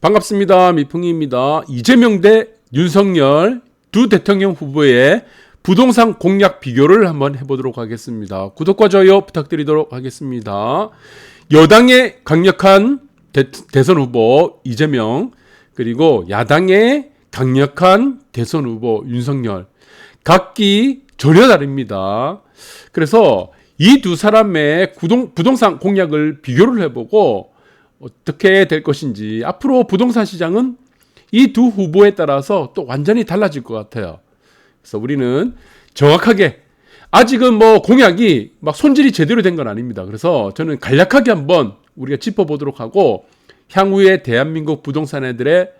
반갑습니다. 미풍입니다. 이재명 대 윤석열 두 대통령 후보의 부동산 공약 비교를 한번 해보도록 하겠습니다. 구독과 좋아요 부탁드리도록 하겠습니다. 여당의 강력한 대, 선 후보 이재명 그리고 야당의 강력한 대선 후보 윤석열 각기 전혀 다릅니다. 그래서 이 두 사람의 부동, 부동산 공약을 비교를 해보고 어떻게 될 것인지 앞으로 부동산 시장은 이 두 후보에 따라서 또 완전히 달라질 것 같아요. 그래서 우리는 정확하게 아직은 뭐 공약이 막 손질이 제대로 된 건 아닙니다. 그래서 저는 간략하게 한번 우리가 짚어보도록 하고 향후에 대한민국 부동산 애들의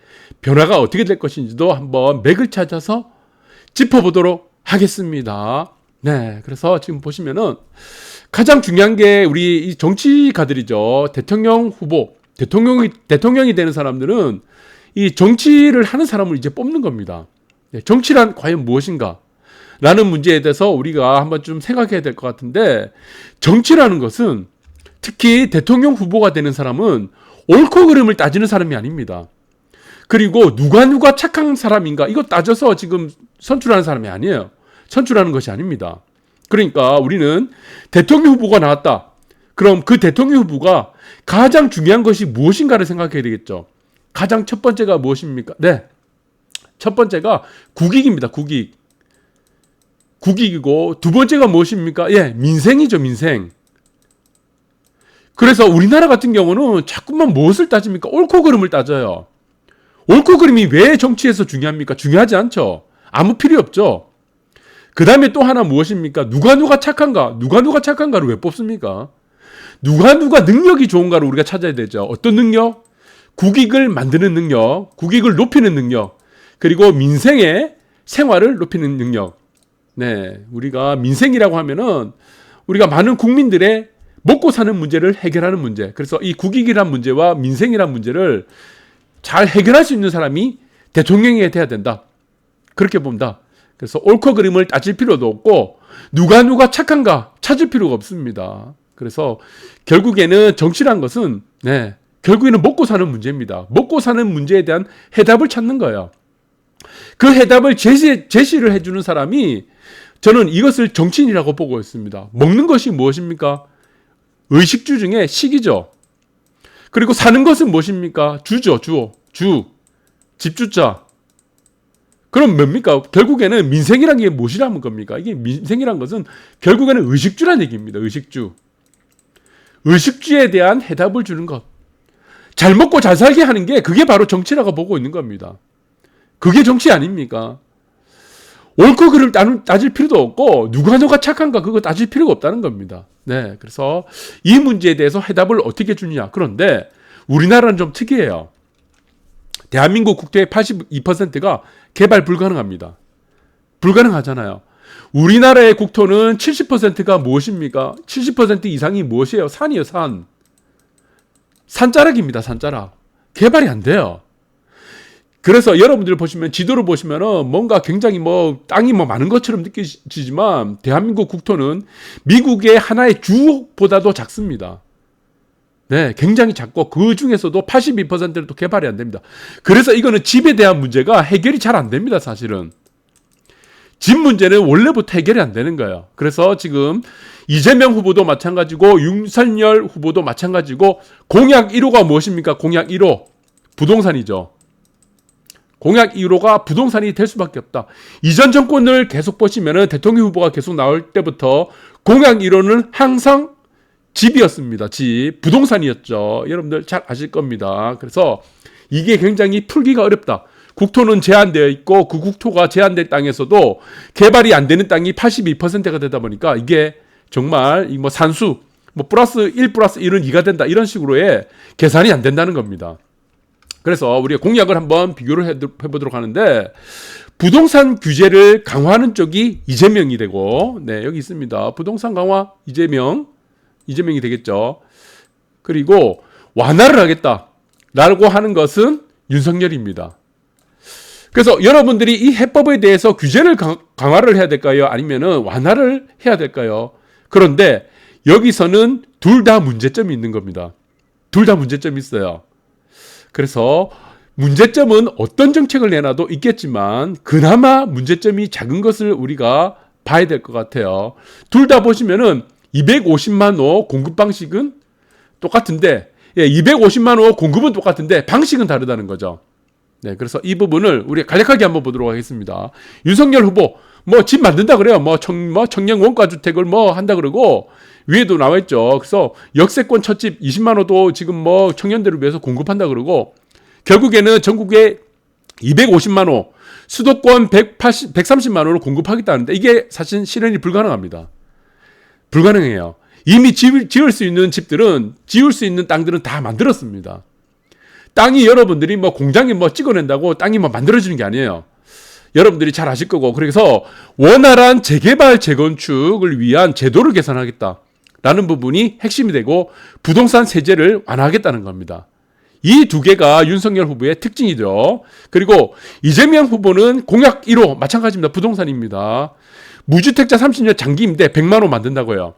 변화가 어떻게 될 것인지도 한번 맥을 찾아서 짚어보도록 하겠습니다. 네. 그래서 지금 보시면은 가장 중요한 게 우리 이 정치가들이죠. 대통령 후보, 대통령이, 대통령이 되는 사람들은 이 정치를 하는 사람을 이제 뽑는 겁니다. 네, 정치란 과연 무엇인가? 라는 문제에 대해서 우리가 한번 좀 생각해야 될 것 같은데, 정치라는 것은 특히 대통령 후보가 되는 사람은 옳고 그름을 따지는 사람이 아닙니다. 그리고 누가 누가 착한 사람인가 이거 따져서 지금 선출하는 사람이 아니에요. 선출하는 것이 아닙니다. 그러니까 우리는 대통령 후보가 나왔다. 그럼 그 대통령 후보가 가장 중요한 것이 무엇인가를 생각해야 되겠죠. 가장 첫 번째가 무엇입니까? 네. 첫 번째가 국익입니다. 국익. 국익이고 두 번째가 무엇입니까? 예, 민생이죠, 민생. 그래서 우리나라 같은 경우는 자꾸만 무엇을 따집니까? 옳고 그름을 따져요. 옳고 그름이 왜 정치에서 중요합니까? 중요하지 않죠. 아무 필요 없죠. 그 다음에 또 하나 무엇입니까? 누가 누가 착한가? 누가 누가 착한가를 왜 뽑습니까? 누가 누가 능력이 좋은가를 우리가 찾아야 되죠. 어떤 능력? 국익을 만드는 능력, 국익을 높이는 능력, 그리고 민생의 생활을 높이는 능력. 네, 우리가 민생이라고 하면은 우리가 많은 국민들의 먹고 사는 문제를 해결하는 문제. 그래서 이 국익이란 문제와 민생이란 문제를 잘 해결할 수 있는 사람이 대통령이 돼야 된다. 그렇게 본다. 그래서 옳고 그름을 따질 필요도 없고 누가 누가 착한가 찾을 필요가 없습니다. 그래서 결국에는 정치란 것은 네, 결국에는 먹고 사는 문제입니다. 먹고 사는 문제에 대한 해답을 찾는 거예요. 그 해답을 제시, 제시를 해주는 사람이 저는 이것을 정치인이라고 보고 있습니다. 먹는 것이 무엇입니까? 의식주 중에 식이죠. 그리고 사는 것은 무엇입니까? 주죠, 주. 주. 집주자. 그럼 뭡니까? 결국에는 민생이란 게 무엇이라는 겁니까? 이게 민생이란 것은 결국에는 의식주란 얘기입니다. 의식주. 의식주에 대한 해답을 주는 것. 잘 먹고 잘 살게 하는 게 그게 바로 정치라고 보고 있는 겁니다. 그게 정치 아닙니까? 옳고 그를 따질 필요도 없고 누가 누가 착한가 그거 따질 필요가 없다는 겁니다. 네, 그래서 이 문제에 대해서 해답을 어떻게 주느냐. 그런데 우리나라는 좀 특이해요. 대한민국 국토의 82%가 개발 불가능합니다. 불가능하잖아요. 우리나라의 국토는 70%가 무엇입니까? 70% 이상이 무엇이에요? 산이에요, 산. 산자락입니다, 산자락. 개발이 안 돼요. 그래서 여러분들 보시면 지도를 보시면은 뭔가 굉장히 뭐 땅이 뭐 많은 것처럼 느껴지지만 대한민국 국토는 미국의 하나의 주보다도 작습니다. 네, 굉장히 작고 그 중에서도 82%는 또 개발이 안 됩니다. 그래서 이거는 집에 대한 문제가 해결이 잘 안 됩니다, 사실은. 집 문제는 원래부터 해결이 안 되는 거예요. 그래서 지금 이재명 후보도 마찬가지고 윤석열 후보도 마찬가지고 공약 1호가 무엇입니까? 공약 1호. 부동산이죠. 공약 1호가 부동산이 될 수밖에 없다. 이전 정권을 계속 보시면은 대통령 후보가 계속 나올 때부터 공약 1호는 항상 집이었습니다. 집. 부동산이었죠. 여러분들 잘 아실 겁니다. 그래서 이게 굉장히 풀기가 어렵다. 국토는 제한되어 있고 그 국토가 제한된 땅에서도 개발이 안 되는 땅이 82%가 되다 보니까 이게 정말 뭐 산수 뭐 플러스 1 플러스 1은 2가 된다 이런 식으로의 계산이 안 된다는 겁니다. 그래서 우리가 공약을 한번 비교를 해보도록 하는데 부동산 규제를 강화하는 쪽이 이재명이 되고 네 여기 있습니다. 부동산 강화 이재명 이재명이 되겠죠. 그리고 완화를 하겠다라고 하는 것은 윤석열입니다. 그래서 여러분들이 이 해법에 대해서 규제를 강화를 해야 될까요? 아니면은 완화를 해야 될까요? 그런데 여기서는 둘 다 문제점이 있는 겁니다. 둘 다 문제점이 있어요. 그래서 문제점은 어떤 정책을 내놔도 있겠지만 그나마 문제점이 작은 것을 우리가 봐야 될 것 같아요. 둘 다 보시면은 250만 호 공급 방식은 똑같은데 예, 250만 호 공급은 똑같은데 방식은 다르다는 거죠. 네, 그래서 이 부분을 우리 간략하게 한번 보도록 하겠습니다. 윤석열 후보 뭐 집 만든다 그래요. 뭐, 청, 뭐 청년 원가 주택을 뭐 한다 그러고 위에도 나와 있죠. 그래서 역세권 첫 집 20만 호도 지금 뭐 청년들을 위해서 공급한다 그러고 결국에는 전국에 250만 호, 수도권 180, 130만 호를 공급하겠다는데 이게 사실 실현이 불가능합니다. 불가능해요. 이미 지을, 지을 수 있는 집들은 지을 수 있는 땅들은 다 만들었습니다. 땅이 여러분들이 뭐 공장에 뭐 찍어낸다고 땅이 뭐 만들어지는 게 아니에요. 여러분들이 잘 아실 거고 그래서 원활한 재개발 재건축을 위한 제도를 개선하겠다. 라는 부분이 핵심이 되고 부동산 세제를 완화하겠다는 겁니다. 이 두 개가 윤석열 후보의 특징이죠. 그리고 이재명 후보는 공약 1호 마찬가지입니다. 부동산입니다. 무주택자 30년 장기 임대 100만 호 만든다고요.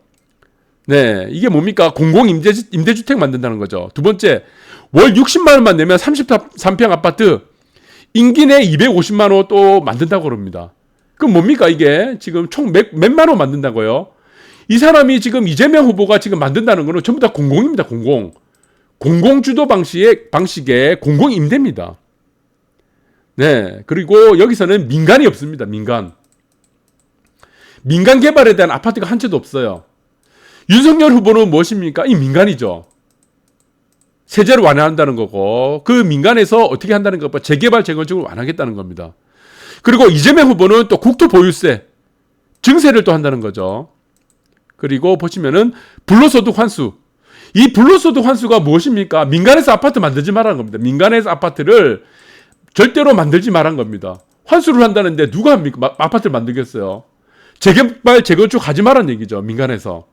네, 이게 뭡니까? 공공 임대 임대주택 만든다는 거죠. 두 번째, 월 60만 원만 내면 33평 아파트 임기 내 250만 원 또 만든다고 그럽니다. 그럼 뭡니까 이게 지금 총 몇, 몇만 원 만든다고요? 이 사람이 지금 이재명 후보가 지금 만든다는 거는 전부 다 공공입니다. 공공. 공공 주도 방식의 방식의 공공 임대입니다. 네. 그리고 여기서는 민간이 없습니다. 민간. 민간 개발에 대한 아파트가 한 채도 없어요. 윤석열 후보는 무엇입니까? 이 민간이죠. 세제를 완화한다는 거고 그 민간에서 어떻게 한다는 것, 재개발 재건축을 완화하겠다는 겁니다. 그리고 이재명 후보는 또 국토 보유세 증세를 또 한다는 거죠. 그리고 보시면은 불로소득 환수. 이 불로소득 환수가 무엇입니까? 민간에서 아파트 만들지 말라는 겁니다. 민간에서 아파트를 절대로 만들지 말란 겁니다. 환수를 한다는데 누가 합니까? 아파트를 만들겠어요. 재개발, 재건축 하지 말란 얘기죠. 민간에서.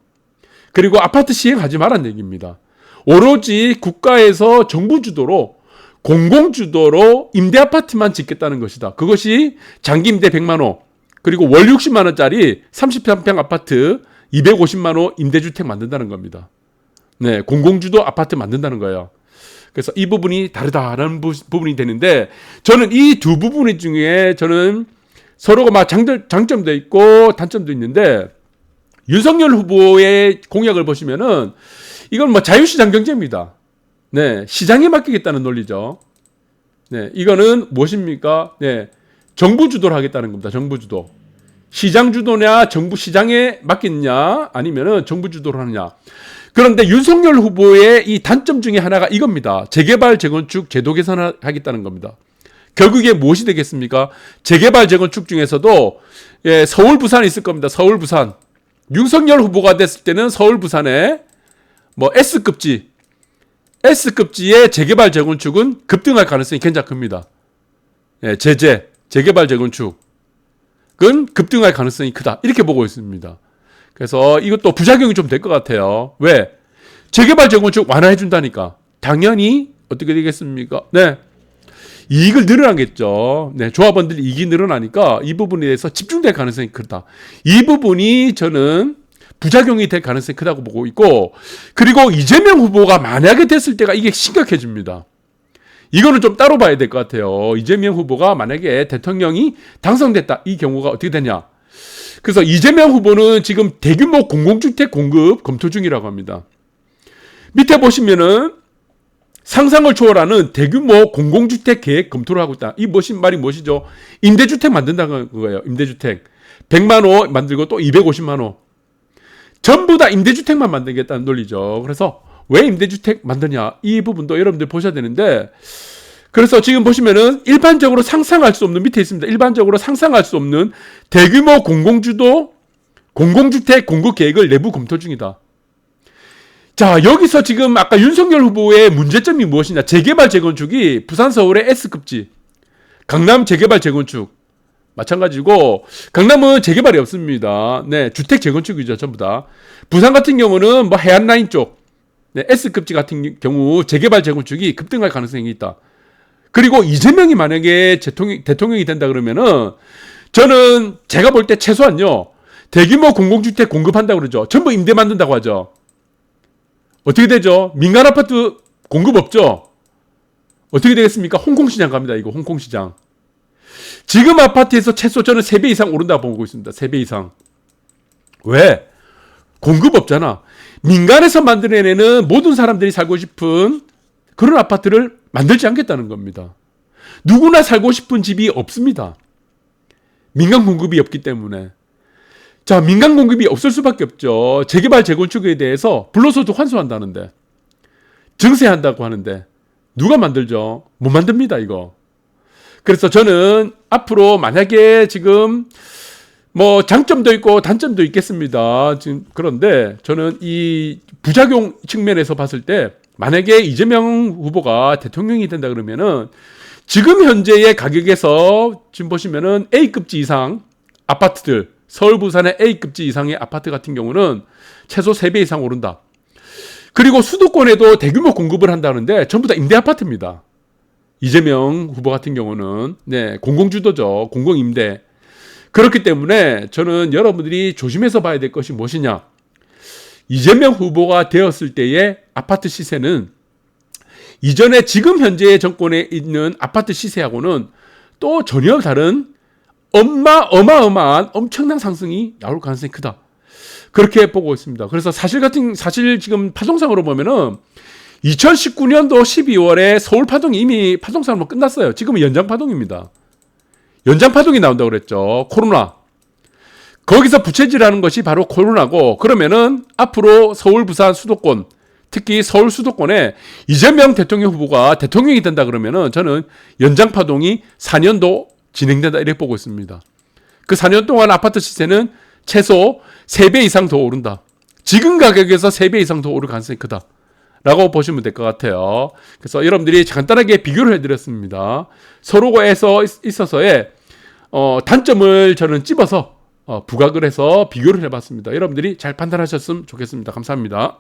그리고 아파트 시행하지 말란 얘기입니다. 오로지 국가에서 정부 주도로 공공 주도로 임대 아파트만 짓겠다는 것이다. 그것이 장기 임대 100만 호 그리고 월 60만 원짜리 33평 아파트 250만 호 임대주택 만든다는 겁니다. 네, 공공주도 아파트 만든다는 거예요. 그래서 이 부분이 다르다라는 부, 분이 되는데 저는 이 두 부분 중에 저는 서로가 막 장점, 장점도 있고 단점도 있는데 윤석열 후보의 공약을 보시면은 이건 뭐 자유시장 경제입니다. 네, 시장에 맡기겠다는 논리죠. 네, 이거는 무엇입니까? 네, 정부 주도를 하겠다는 겁니다. 정부 주도. 시장 주도냐, 정부 시장에 맡겠냐, 아니면은 정부 주도를 하느냐. 그런데 윤석열 후보의 이 단점 중에 하나가 이겁니다. 재개발, 재건축, 제도 개선하겠다는 겁니다. 결국에 무엇이 되겠습니까? 재개발, 재건축 중에서도 예, 서울, 부산이 있을 겁니다. 서울, 부산. 윤석열 후보가 됐을 때는 서울, 부산에 뭐 S급지, S급지의 재개발, 재건축은 급등할 가능성이 굉장히 큽니다. 예, 제재, 재개발, 재건축. 은 급등할 가능성이 크다. 이렇게 보고 있습니다. 그래서 이것도 부작용이 좀 될 것 같아요. 왜? 재개발 재건축 완화해 준다니까. 당연히 어떻게 되겠습니까? 네. 이익을 늘어나겠죠. 네, 조합원들이 이익이 늘어나니까 이 부분에 대해서 집중될 가능성이 크다. 이 부분이 저는 부작용이 될 가능성이 크다고 보고 있고, 그리고 이재명 후보가 만약에 됐을 때가 이게 심각해집니다. 이거는 좀 따로 봐야 될 것 같아요. 이재명 후보가 만약에 대통령이 당선됐다. 이 경우가 어떻게 되냐. 그래서 이재명 후보는 지금 대규모 공공주택 공급 검토 중이라고 합니다. 밑에 보시면은 상상을 초월하는 대규모 공공주택 계획 검토를 하고 있다. 이 무엇인 말이 무엇이죠? 임대주택 만든다는 거예요. 임대주택. 100만 호 만들고 또 250만 호. 전부 다 임대주택만 만들겠다는 논리죠. 그래서 왜 임대주택 만드냐 이 부분도 여러분들 보셔야 되는데 그래서 지금 보시면은 일반적으로 상상할 수 없는 밑에 있습니다. 일반적으로 상상할 수 없는 대규모 공공주도 공공주택 공급 계획을 내부 검토 중이다. 자, 여기서 지금 아까 윤석열 후보의 문제점이 무엇이냐? 재개발 재건축이 부산 서울의 S급지, 강남 재개발 재건축 마찬가지고 강남은 재개발이 없습니다. 네, 주택 재건축이죠, 전부 다. 부산 같은 경우는 뭐 해안 라인 쪽 네, S급지 같은 경우 재개발 재건축이 급등할 가능성이 있다. 그리고 이재명이 만약에 대통령, 대통령이 된다 그러면은 저는 제가 볼 때 최소한요 대규모 공공주택 공급한다 그러죠. 전부 임대 만든다고 하죠. 어떻게 되죠? 민간 아파트 공급 없죠. 어떻게 되겠습니까? 홍콩 시장 갑니다. 이거 홍콩 시장. 지금 아파트에서 최소 저는 3배 이상 오른다고 보고 있습니다. 3배 이상. 왜? 공급 없잖아. 민간에서 만들어내는 모든 사람들이 살고 싶은 그런 아파트를 만들지 않겠다는 겁니다. 누구나 살고 싶은 집이 없습니다. 민간 공급이 없기 때문에. 자, 민간 공급이 없을 수밖에 없죠. 재개발, 재건축에 대해서 불로소득 환수한다는데. 증세한다고 하는데. 누가 만들죠? 못 만듭니다, 이거. 그래서 저는 앞으로 만약에 지금 뭐 장점도 있고 단점도 있겠습니다. 지금 그런데 저는 이 부작용 측면에서 봤을 때 만약에 이재명 후보가 대통령이 된다 그러면은 지금 현재의 가격에서 지금 보시면은 A급지 이상 아파트들 서울 부산의 A급지 이상의 아파트 같은 경우는 최소 3배 이상 오른다. 그리고 수도권에도 대규모 공급을 한다는데 전부 다 임대 아파트입니다. 이재명 후보 같은 경우는 네, 공공주도죠. 공공임대. 그렇기 때문에 저는 여러분들이 조심해서 봐야 될 것이 무엇이냐. 이재명 후보가 되었을 때의 아파트 시세는 이전에 지금 현재 정권에 있는 아파트 시세하고는 또 전혀 다른 엄마 어마어마한 엄청난 상승이 나올 가능성이 크다. 그렇게 보고 있습니다. 그래서 사실 같은 사실 지금 파동상으로 보면은 2019년도 12월에 서울 파동이 이미 파동상으로 끝났어요. 지금은 연장 파동입니다. 연장 파동이 나온다고 그랬죠. 코로나. 거기서 부채질하는 것이 바로 코로나고 그러면은 앞으로 서울 부산 수도권 특히 서울 수도권에 이재명 대통령 후보가 대통령이 된다 그러면은 저는 연장 파동이 4년도 진행된다 이렇게 보고 있습니다. 그 4년 동안 아파트 시세는 최소 3배 이상 더 오른다. 지금 가격에서 3배 이상 더 오를 가능성이 크다. 라고 보시면 될 것 같아요. 그래서 여러분들이 간단하게 비교를 해드렸습니다. 서로에서 있어서의 어, 단점을 저는 찝어서 어, 부각을 해서 비교를 해봤습니다. 여러분들이 잘 판단하셨으면 좋겠습니다. 감사합니다.